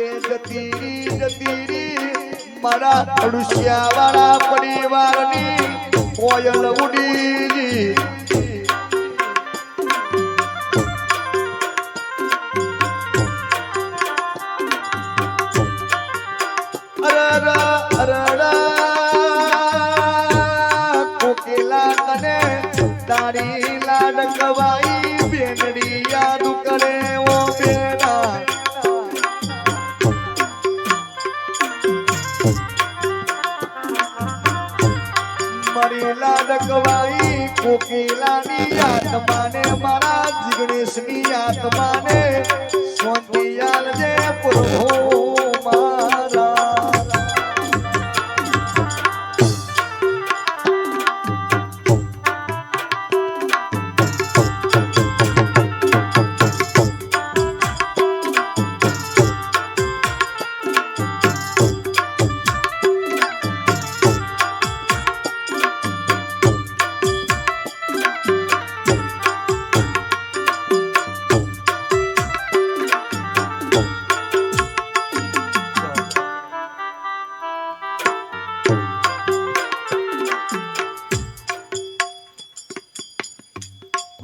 કે જતી રી જતી રી મારા અડુશિયા વાળા પરિવારની કોયલ ઉડી મારી લાડ કવાઈ કોકિલાની આત્માને મારા જીગણેશની આત્માને શાંતિ આલજે પ્રભુ મારા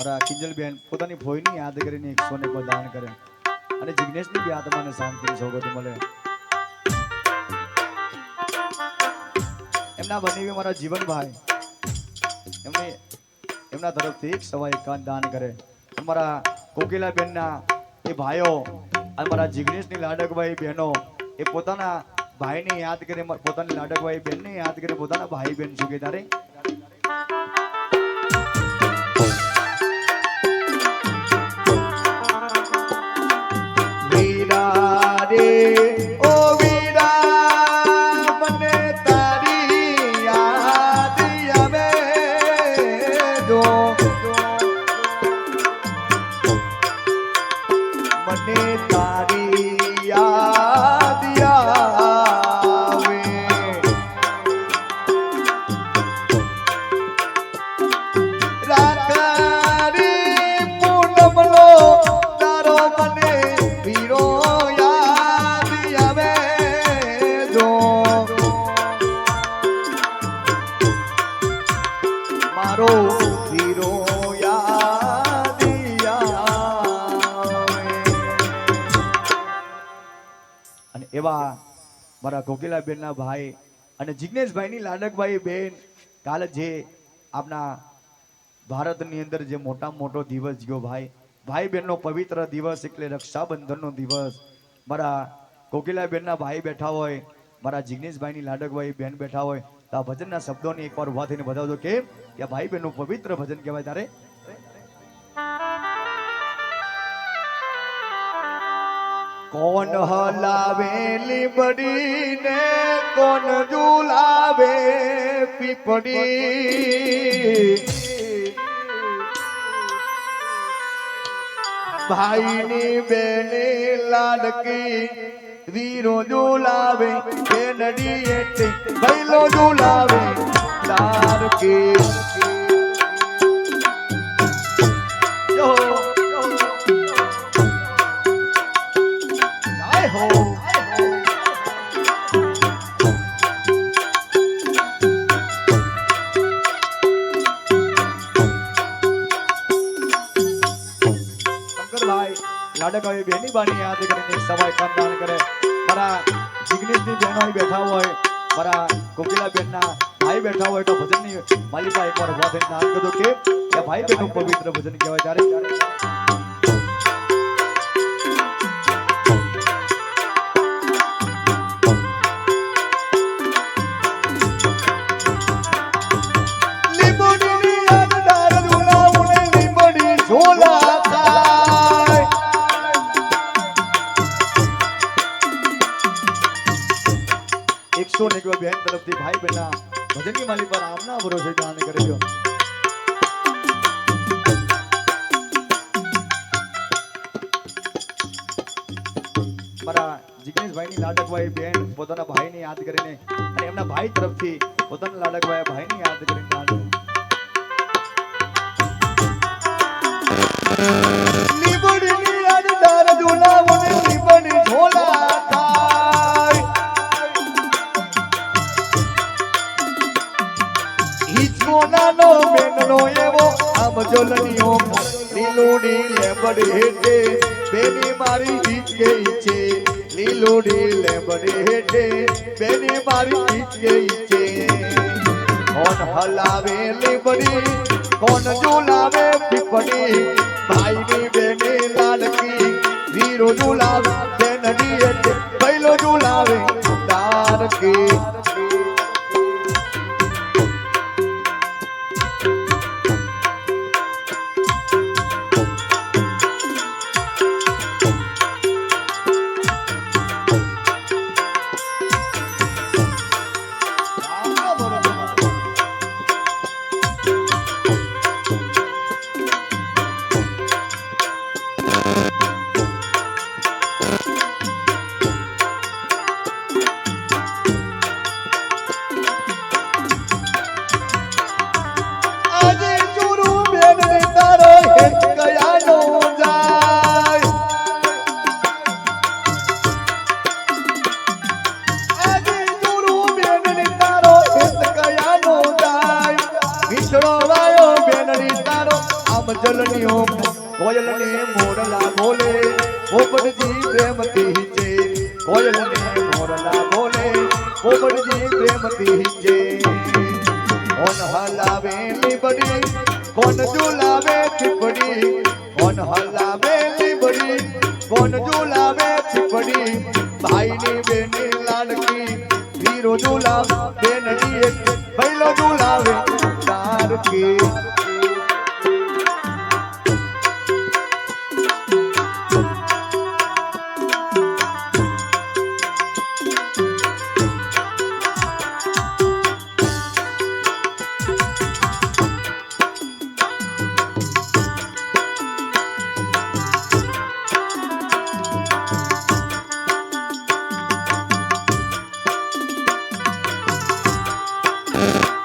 મારા કિંજલબેન પોતાની ભોયની યાદ કરીને એક સોને દાન કરે. અને જિજ્ઞેશની બી આત્માને શાંતિ સોગત મળે. એમના બંને મારા જીવનભાઈ. એમને એમના તરફથી એક સવા એકાંત દાન કરે. અમારા કોકિલાબેનના એ ભાઈઓ, અમારા મારા જિગ્નેશની લાડકભાઈ બહેનો, એ પોતાના ભાઈને યાદ કરે પોતાની લાડકભાઈ બહેનને યાદ કરે પોતાના ભાઈ બહેન શું કે તારે કોકિલાબેનના ભાઈ અને જિગ્નેશભાઈની લાડકભાઈ બેન કાલે જે આપણા ભારતની અંદર જે મોટા મોટો દિવસ ગયો ભાઈ ભાઈ બહેનનો પવિત્ર દિવસ એટલે રક્ષાબંધનનો દિવસ. મારા કોકિલાબેનના ભાઈ બેઠા હોય, મારા જિજ્ઞેશભાઈની લાડકભાઈ બેન બેઠા હોય, તો આ ભજનના શબ્દોની એકવાર ઊભા થઈને બતાવજો કે ભાઈ બહેનનું પવિત્ર ભજન કહેવાય. તારે કોણ હલાવેલી બડીને કોણ ઝુલાવે પીપડી ભાઈની બેને લાડકી, વીરો ઝુલાવે બેનડી એટલે ભૈલો ઝુલાવે, લાડકી. લાડકાએ બેની બાની યાદ કરીને સવાય કામદાન કરે. મારા જિગ્નેશની બહેનો બેઠા હોય, મારા કોકિલા બેનના ભાઈ બેઠા હોય તો ભજનની માલિકા એકવાર ઊભા થઈને નામ કીધું કે ભાઈ બહેનનું પવિત્ર ભજન કહેવાય. ત્યારે તરફથી ભાઈ બેટા ભજનની માલી પર આમના ભરોસે દાન કરજો મારા જિગ્નેશભાઈની લાડકભાઈ બેન પોતાના ભાઈને યાદ કરીને અને એમના ભાઈ તરફથી પોતાના લાડકભાઈ ભાઈને યાદ કરીને દાન લીંબડીની અંદર ઝુલાવું સોનો એવો આમ જલનિયો લીલોડી લેબડી હેઠે, બેની મારી ઈચકે ઈચે લીલોડી લેબડી હેઠે, બેની મારી ઈચકે ઈચે કોણ હલાવે લીબડી કોણ ઝુલાવે પીપડી ભાઈની બેની લાલકી, વીરો ઝુલાવે બેનડી એટલે પહેલો ઝુલાવે તારકી પોપટજી પ્રેમથી છે કોણ હલાવે લીબડી કોણ ઝુલાવે પીપડી કોણ હલાવે લીબડી કોણ ઝુલાવે પીપડી ભાઈની બેની લાડકી વીરો ઝુલાવ બેનની એક ભૈલો ઝુલાવે તારકી પણ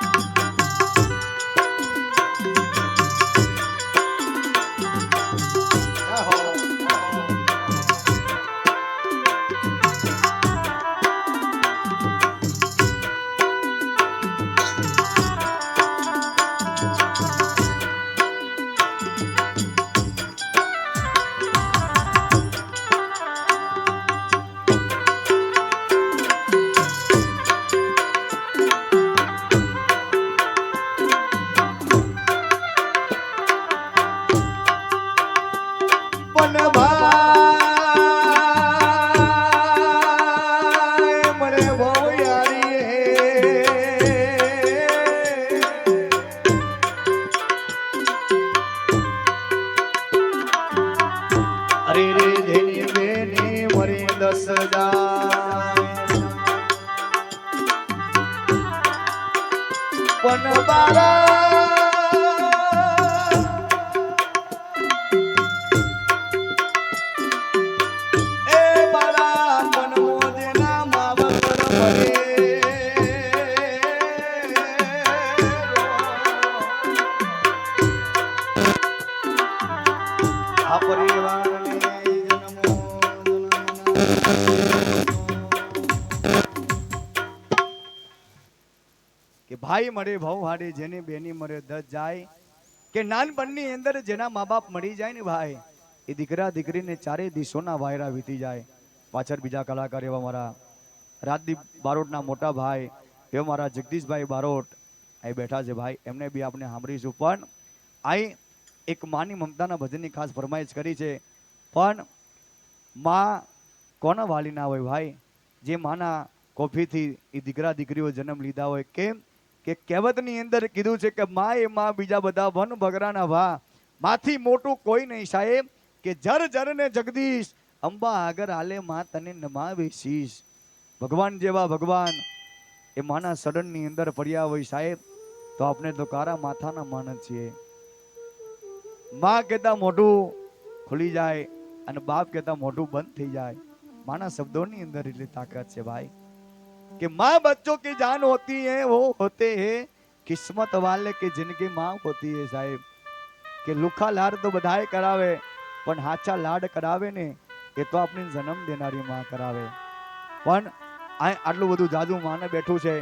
ભાઈ મળે, ભાવ હાડે જેને બેની મળે, દસ જાય. કે નાનપણની અંદર જેના મા બાપ મળી જાય ને ભાઈ, એ દીકરા દીકરીને ચારે દિશોના વાયરા વીતી જાય. પાછળ બીજા કલાકાર એવા મારા રાજદીપ બારોટના મોટા ભાઈ, એવા મારા જગદીશભાઈ બારોટ, અહીં બેઠા છે ભાઈ. એમને બી આપણે સાંભળીશું. પણ અહીં એક માની મમતાના ભજનની ખાસ ફરમાઈશ કરી છે. પણ માં કોના વાલી ના હોય ભાઈ? જે માના કોફીથી એ દીકરા દીકરીઓ જન્મ લીધા હોય, કેમ? કે કહેવતની અંદર કીધું છે કે મા એ માં બીજા બધા વન ભગરાના ભા. માથી મોટું કોઈ નહીં સાહેબ, કે જર જર ને જગદીશ, અંબા આગળ હાલે માં તને નમાવે શીશ ભગવાન જેવા ભગવાન એ માના સડનની અંદર પડ્યા હોય સાહેબ, તો આપણે તો કારા માથાના માનસ છીએ માં કહેતા મોઢું ખુલી જાય અને બાપ કહેતા મોઢું બંધ થઈ જાય. માના શબ્દોની અંદર એટલી તાકાત છે ભાઈ. कि माँ बच्चों की जान होती है, वो होते हैं किस्मत वाले की जिंदगी माँ होती है સાહેબ કે લુખા લાડ તો બધાએ કરાવે પણ હાચા લાડ કરાવે ને એ તો આપણી જન્મ દેનારી માં કરાવે પણ આ આટલું બધું જાદુ માને બેઠું છે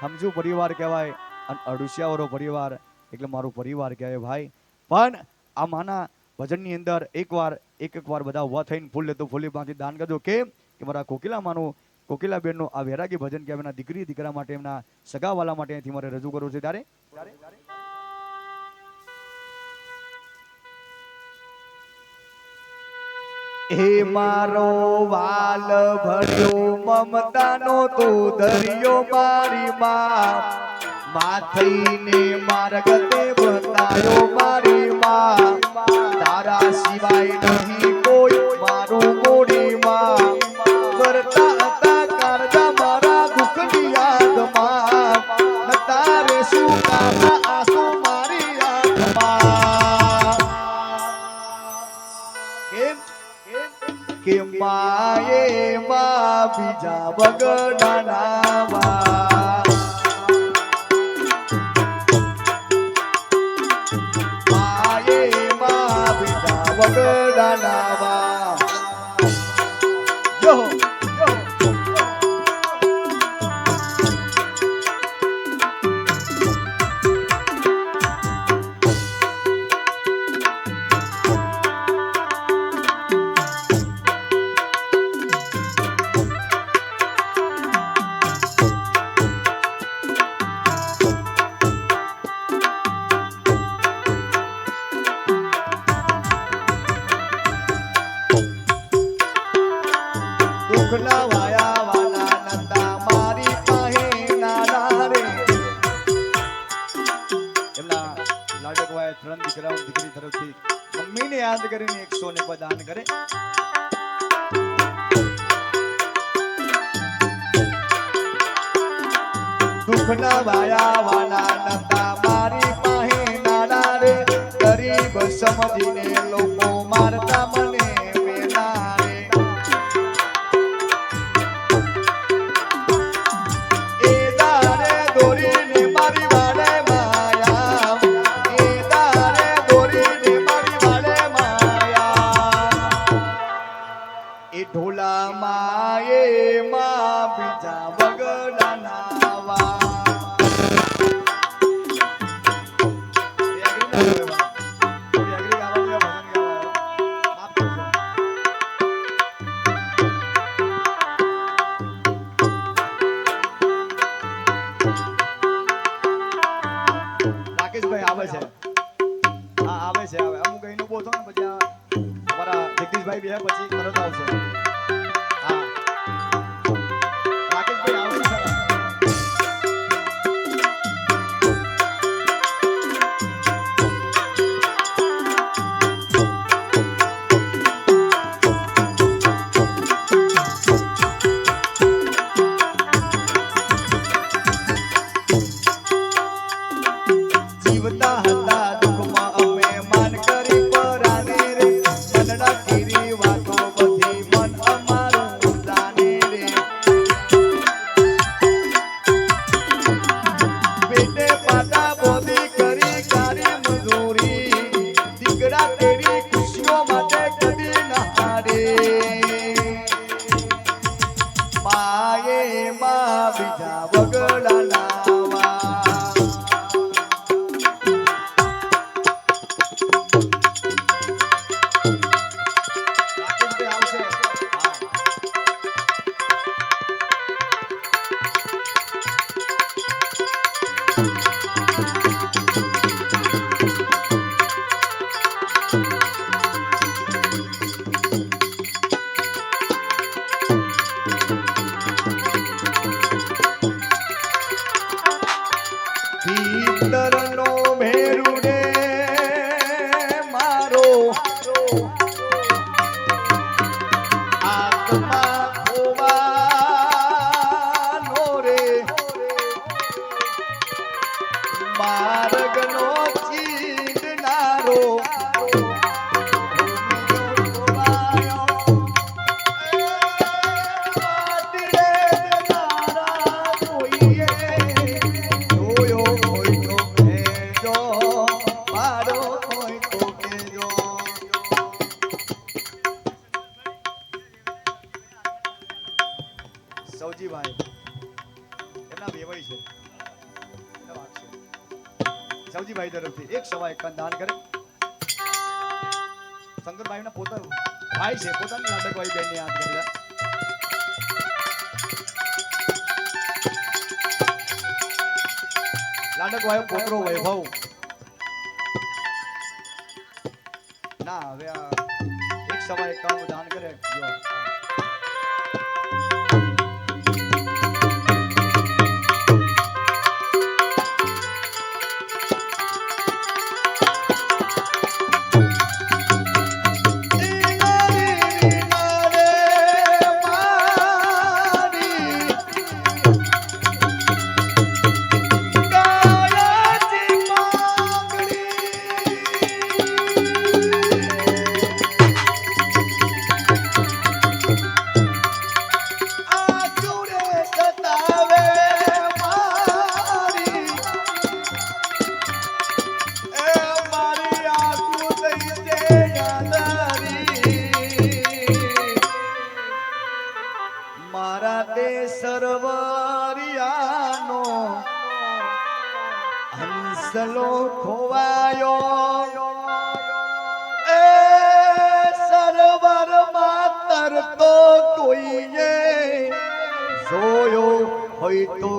સમજુ પરિવાર કહેવાય અને અડુસિયાવાળો પરિવાર એટલે મારું પરિવાર કહેવાય ભાઈ પણ આ માના ભજનની અંદર એકવાર એક એક વાર બધા ઊભા થઈને ફૂલ લેતો ફૂલી બાકી દાન કરજો કેમ કે મારા કોકિલા માનું કોકિલાબેનનું આ વૈરાગી ભજન કે એમના દીકરી દીકરા માટે એમના સગાવાલા માટે અહીંથી મારે રજૂ કરવું છે ત્યારે? હે મારો વાલ ભર્યો, મમતાનો તો દરિયો મારી માં. માથઈને માર્ગ તે બતાયો મારી માં. તારા સિવાય નહીં માએ મા બીજા બગડાના મા માએ મા બીજા બગડાના કરીને એકસો ને પ્રદાન કરે. દુઃખ ના વાયા વાના Adam. એક દાન કરે. શંકરભાઈ ના પોતા ભાઈ છે, પોતાની લાડકભાઈ બેન યાદ કરે લાડકભાઈ પોતરો વૈભવ. ના, હવે આ એક સમય કામ દાન કરે, જો. સરવરિયાનો હંસલો ખોવાયો. એ સરવર માતર તો કોઈએ જોયો હોય તો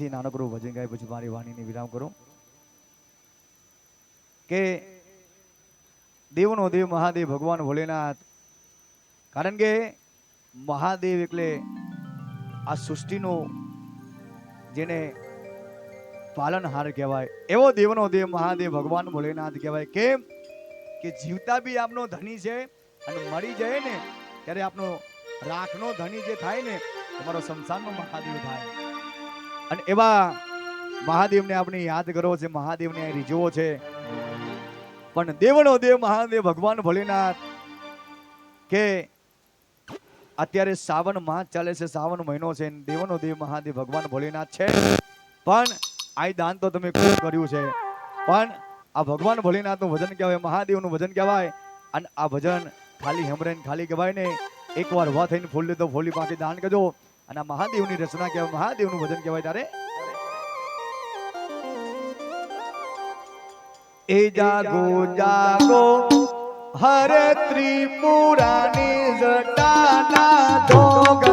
અહીંથી નાનકડું ભજન ગાય, પછી મારી વાણીને વિરામ કરું. કે દેવનો દેવ મહાદેવ ભગવાન ભોલેનાથ, કારણ કે મહાદેવ એટલે આ સૃષ્ટિનો જેને પાલનહાર કહેવાય, એવો દેવનો દેવ મહાદેવ ભગવાન ભોલેનાથ કહેવાય. કેમ? કે જીવતા બી આપનો ધણી છે અને મરી જાય ને, ત્યારે આપનો રાખનો ધણી જે થાય ને, તમારો સંસારનો મહાદેવ થાય. અને એવા મહાદેવને આપણે યાદ કરો છે મહાદેવને રીજવો છે. પણ દેવનો દેવ મહાદેવ ભગવાન ભોલેનાથ કે અત્યારે શ્રાવણ માસ ચાલે છે શ્રાવણ મહિનો છે દેવનો દેવ મહાદેવ ભગવાન ભોલેનાથ છે. પણ આ દાન તો તમે ખૂબ કર્યું છે. પણ આ ભગવાન ભોલેનાથનું ભજન કહેવાય, મહાદેવનું ભજન કહેવાય અને આ ભજન ખાલી હમરે ખાલી કહેવાય ને એકવાર ઊભા થઈને ફૂલ તો ફોલી પાકી દાન કરજો. અને મહાદેવની રચના કહેવાય, મહાદેવનું ભજન કહેવાય તારે. એ જાગો જાગો, હરે ત્રિપુરાની જટાના ધોગંદર